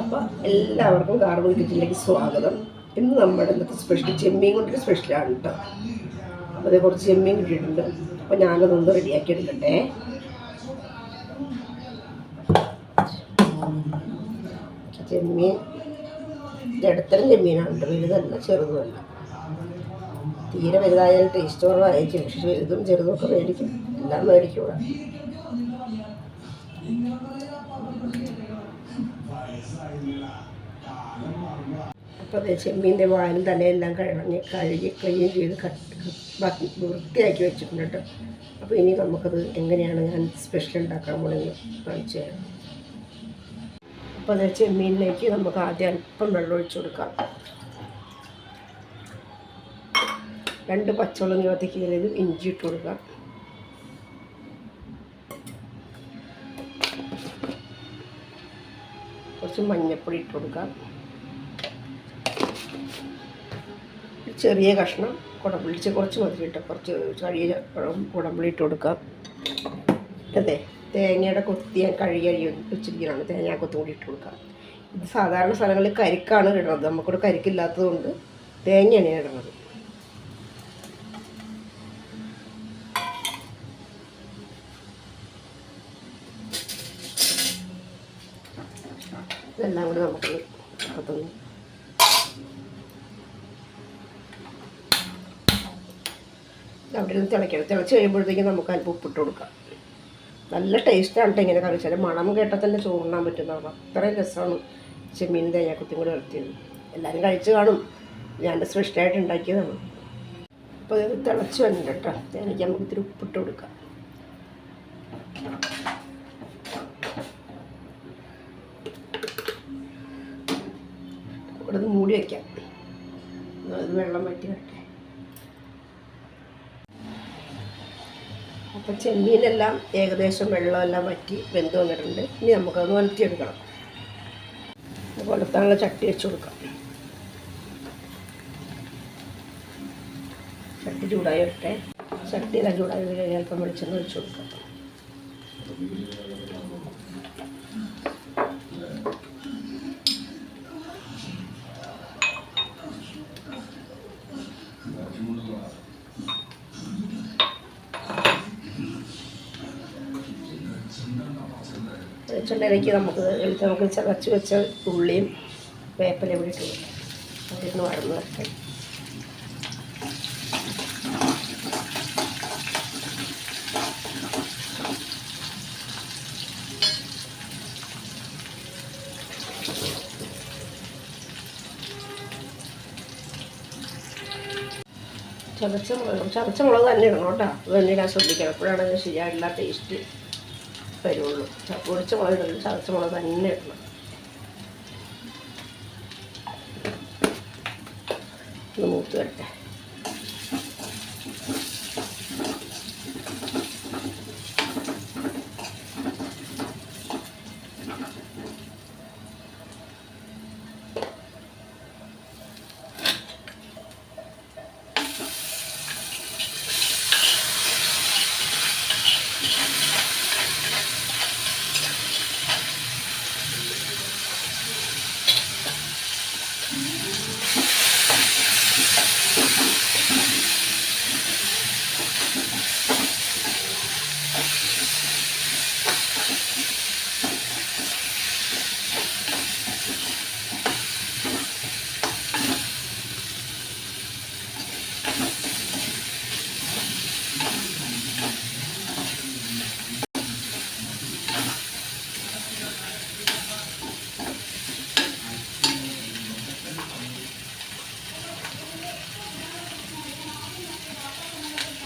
അപ്പോൾ എല്ലാവർക്കും കാർബൺ കിച്ചണിലേക്ക് സ്വാഗതം. ഇന്ന് നമ്മുടെ ഇന്നത്തെ സ്പെഷ്യൽ ചെമ്മീൻ കൊണ്ടൊരു സ്പെഷ്യലാണ് കേട്ടോ. അപ്പോൾ അതേ കുറച്ച് ചെമ്മീൻ കിട്ടിയിട്ടുണ്ട്. അപ്പോൾ ഞാനതൊന്ന് റെഡിയാക്കി എടുക്കട്ടെ. ചെമ്മീൻ. ഇടത്തരം ചെമ്മീനാണ് വലുതല്ല ചെറുതുമല്ല. തീരെ വലുതായാലും ടേസ്റ്റ് കുറവായിരിക്കും പക്ഷെ വലുതും ചെറുതും ഒക്കെ മേടിക്കും. എല്ലാം മേടിക്കൂടാ അപ്പോൾ ചെമ്മീന്റെ വാലും തലയെല്ലാം കഴിഞ്ഞ് കഴുകി ക്ലീൻ ചെയ്ത് ബാക്കി വൃത്തിയാക്കി വെച്ചിട്ടുണ്ട് കേട്ടോ. അപ്പോൾ ഇനി നമുക്കത് എങ്ങനെയാണ് ഞാൻ സ്പെഷ്യൽ ഉണ്ടാക്കാൻ പോണെന്ന് കാണിച്ചു തരാം. അപ്പോൾ അതേ ചെമ്മീനിലേക്ക് നമുക്ക് ആദ്യം അല്പം വെള്ളം ഒഴിച്ചു കൊടുക്കാം. രണ്ട് പച്ചവെള്ളം കീറിയത് ഇഞ്ചി ഇട്ട് കൊടുക്കാം. കുറച്ച് മഞ്ഞൾപ്പൊടി ഇട്ട് കൊടുക്കാം. ചെറിയ കഷ്ണം കുടമ്പുളിച്ച് കുറച്ച് മധുരം ഇട്ട് കുറച്ച് ചെറിയ കുടമ്പുളി ഇട്ട് കൊടുക്കാം. അതെ തേങ്ങയുടെ കൊത്തി ഞാൻ കഴുകി കഴുകി വെച്ചിരിക്കുന്നതാണ് തേങ്ങ കൊത്തും കൂടി ഇട്ട് കൊടുക്കാം. ഇത് സാധാരണ സ്ഥലങ്ങളിൽ കരിക്കാണ് ഇടുന്നത്. നമുക്കിവിടെ കരിക്കില്ലാത്തത് കൊണ്ട് തേങ്ങയാണ് ഇടുന്നത്. ഇതെല്ലാം കൂടി നമുക്ക് അകത്തുനിന്ന് അവിടെ നിന്ന് തിളയ്ക്കണം. തിളച്ച് കഴിയുമ്പോഴത്തേക്കും നമുക്ക് അല്പം ഉപ്പിട്ട് കൊടുക്കാം. നല്ല ടേസ്റ്റാണ് ഇങ്ങനെ കറി. വെച്ചാൽ മണം കേട്ടാൽ തന്നെ ചോറുണ്ണാൻ പറ്റുന്നതാണ് അത്രയും രസമാണ് ചെമ്മീൻ തേങ്ങാക്കുത്തിയും കൂടി ഇറക്കിയത് എല്ലാവരും കഴിച്ച് കാണും. ഞാൻ സ്പെഷ്യലായിട്ട് ഉണ്ടാക്കിയതാണ്. അപ്പോൾ തിളച്ച് വന്നിട്ട് കേട്ടോ നമുക്ക് ഇത്തിരി ഉപ്പിട്ട് കൊടുക്കാം. ഇവിടെ മൂടി വയ്ക്കാം അത് വെള്ളം വറ്റി വരട്ടെ. അപ്പോൾ ചെമ്മീനെല്ലാം ഏകദേശം വെള്ളമെല്ലാം വറ്റി വെന്ത് വന്നിട്ടുണ്ട്. ഇനി നമുക്കത് വലത്തിയെടുക്കണം. കൊളുത്താനുള്ള ചട്ടി വെച്ച് കൊടുക്കാം. ചട്ടി ചൂടായി വരട്ടെ. ചട്ടിയെല്ലാം ചൂടായി കഴിഞ്ഞാൽ അല്പം വെളിച്ചെണ്ണ വെച്ച് കൊടുക്കാം. വെളിച്ചെണ്ണയിലേക്ക് നമുക്ക് എടുത്ത് നമുക്ക് ചതച്ച് വെച്ച ഉള്ളിയും വേപ്പിലയും കൂടി ഇട്ട് കൊടുക്കാം. അതിരുന്ന് വഴന്ന് വരട്ടെ. ചതച്ച ചതച്ച മുളക് തന്നെ ഇടണം കേട്ടോ. അത് ശ്രദ്ധിക്കണം എപ്പോഴാണ് അത് ശരിയായിട്ടുള്ള ടേസ്റ്റ് വരുള്ളൂ. പൊടിച്ച മുളക് ഇടണം ചതച്ച മുളക് തന്നെ ഇടണം. ഒന്ന് മൂത്ത് വരട്ടെ.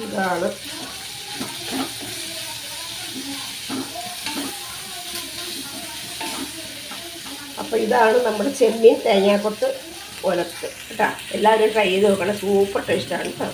ഇതാണ്. അപ്പോൾ ഇതാണ് നമ്മുടെ ചെമ്മീൻ തേങ്ങാക്കൊത്ത് ഒലത്ത്. കേട്ടോ എല്ലാവരും ട്രൈ ചെയ്ത് നോക്കണം. സൂപ്പർ ടേസ്റ്റാണ് കേട്ടോ.